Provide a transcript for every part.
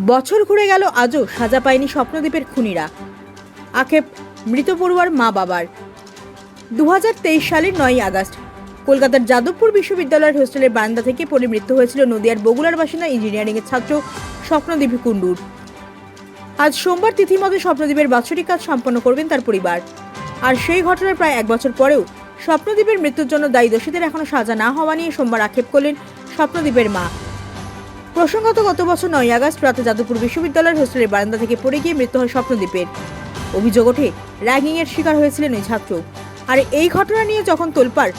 বছর ঘুরে গেল, আজও সাজা পায়নি স্বপ্নদ্বীপের খুনিরা। আক্ষেপ, মৃত পড়ুয়ার মা বাবার। দু সালের নয়ই আগস্ট, কলকাতার যাদবপুর বিশ্ববিদ্যালয়ের হোস্টেলের বারান্দা থেকে পড়ে মৃত্যু হয়েছিল নদিয়ার বগুড়ার বাসিন্দা ইঞ্জিনিয়ারিংয়ের ছাত্র স্বপ্নদ্বীপ কুণ্ডুর। আজ সোমবার তিথি মতো স্বপ্নদ্বীপের বাৎসরিক কাজ সম্পন্ন করবেন তার পরিবার। আর সেই ঘটনার প্রায় এক বছর পরেও স্বপ্নদ্বীপের মৃত্যুর জন্য দায়ী দোষীদের এখনও সাজা না হওয়া নিয়ে সোমবার আক্ষেপ করলেন স্বপ্নদ্বীপের মা। প্রসঙ্গত, গত বছর নয় আগস্ট রাতে যাদবপুর বিশ্ববিদ্যালয়ের হোস্টেলের বারান্দা থেকে পড়ে গিয়ে মৃত্যু হয় স্বপ্নদ্বীপের। অভিযোগ ওঠে, র্যাগিংয়ের শিকার হয়েছিলেন ওই ছাত্র। আর এই ঘটনা নিয়ে যখন তোলপাড়,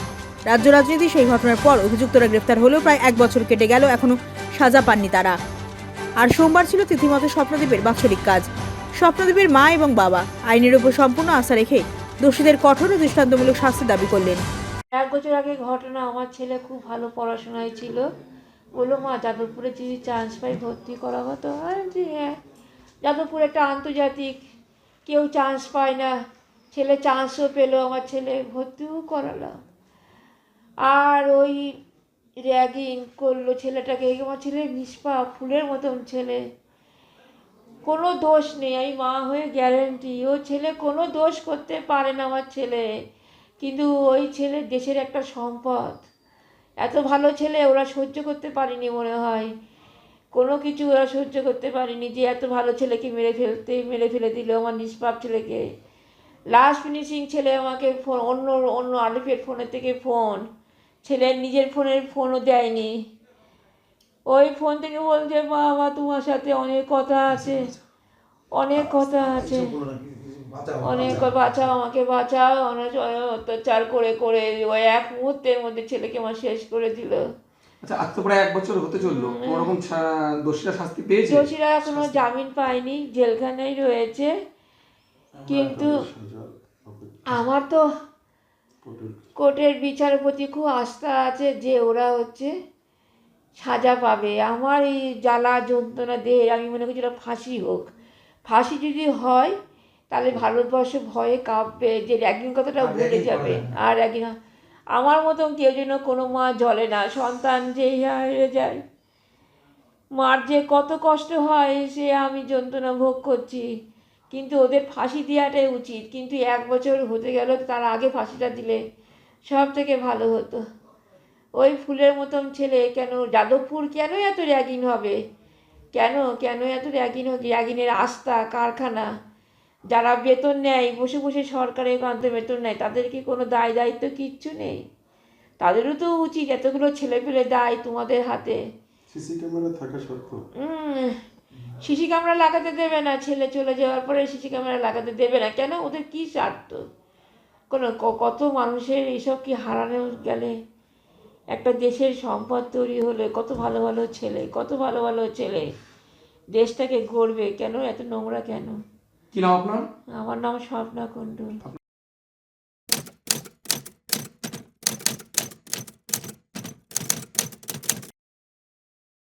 রাজ্য রাজনীতি সেই ঘটনার পর অভিযুক্তরা গ্রেফতার হলেও প্রায় এক বছর কেটে গেল, এখনও সাজা পাননি তারা। আর সোমবার ছিল তিথিমতো স্বপ্নদ্বীপের বাৎসরিক কাজ। স্বপ্নদ্বীপের মা এবং বাবা আইনের উপর সম্পূর্ণ আস্থা রেখে দোষীদের কঠোর ও দৃষ্টান্তমূলক শাস্তি দাবি করলেন। এক বছর আগে ঘটনা, আমার ছেলে খুব ভালো পড়াশোনায় ছিল। বলল মা যাদবপুরে যদি চান্স পাই ভর্তি করা হতো আমি বলছি, হ্যাঁ। যাদবপুর একটা আন্তর্জাতিক কেউ চান্স পায় না। ছেলে চান্সও পেল আমার ছেলে ভর্তিও করালাম আর ওই র্যাগিং করল ছেলেটাকে আমার ছেলে নিষ্পা ফুলের মতন ছেলে। কোনো দোষ নেই আমি মা হয়ে গ্যারেন্টি ও ছেলে কোনো দোষ করতে পারে না আমার ছেলে। কিন্তু ওই ছেলে দেশের একটা সম্পদ। এত ভালো ছেলে ওরা সহ্য করতে পারেনি মনে হয়। কোনো কিছু ওরা সহ্য করতে পারেনি যে এত ভালো ছেলেকে মেরে ফেলতে, মেরে ফেলে দিল আমার নিষ্পাপ ছেলেকে। লাস্ট ফিনিশিং ছেলে আমাকে ফোন, অন্য অন্য আলিফের ফোনের থেকে ফোন। ছেলের নিজের ফোনের ফোনও দেয়নি। ওই ফোন থেকে বলছে, বাবা, তোমার সাথে অনেক কথা আছে। অনেক কথা আছে। অনেক বাঁচাও। আমাকে বাঁচাও অনেক অত্যাচার করে করে ওই এক মুহূর্তের মধ্যে ছেলেকে আমার শেষ করে দিল। আচ্ছা আজ তো প্রায় এক বছর হতে চলল। কোনোরকম দোষীরা শাস্তি পেয়েছে? দোষীরা এখনও জামিন পায়নি জেলখানায় রয়েছে। কিন্তু আমার তো কোর্টের বিচারের প্রতি খুব আস্থা আছে যে ওরা হচ্ছে সাজা পাবে। আমার এই জ্বালা যন্ত্রণা দেহে আমি মনে করছি ওটা ফাঁসি হোক। ফাঁসি যদি হয় তাহলে ভারতবর্ষ ভয়ে কাঁপবে যে র্যাগিং কথাটা ভুলে যাবে। আর র্যাগিং আমার মতন কেউ যেন কোনো মা জলে না সন্তান যে হারিয়ে যায়। মার যে কত কষ্ট হয় সে আমি যন্ত্রণা ভোগ করছি। কিন্তু ওদের ফাঁসি দেওয়াটাই উচিত। কিন্তু এক বছর হতে গেল তার আগে ফাঁসিটা দিলে সব থেকে ভালো হতো। ওই ফুলের মতন ছেলে কেন যাদবপুর কেন এত র্যাগিং হবে? কেন কেন এত র্যাগিং হবে র্যাগিনের আস্থা কারখানা? যারা বেতন নেয় বসে বসে সরকারের কান্তে বেতন নেয় তাদের কি কোনো দায় দায়িত্ব কিচ্ছু নেই? তাদেরও তো উচিত এতগুলো ছেলে পেলে দায় তোমাদের হাতে। সিসি ক্যামেরা থাকা সত্ত্বেও। সিসি ক্যামেরা লাগাতে দেবে না ছেলে চলে যাওয়ার পরে সিসি ক্যামেরা লাগাতে দেবে না। কেন? ওদের কী স্বার্থ? কোনো ক- কত মানুষের এইসব কি হারানো গেলে? একটা দেশের সম্পদ তৈরি হলে কত ভালো ভালো ছেলে কত ভালো ভালো ছেলে দেশটাকে গড়বে। কেন? এত নোংরা কেন? কি নাম আপনার? আমার নাম স্বপ্না কুণ্ডু।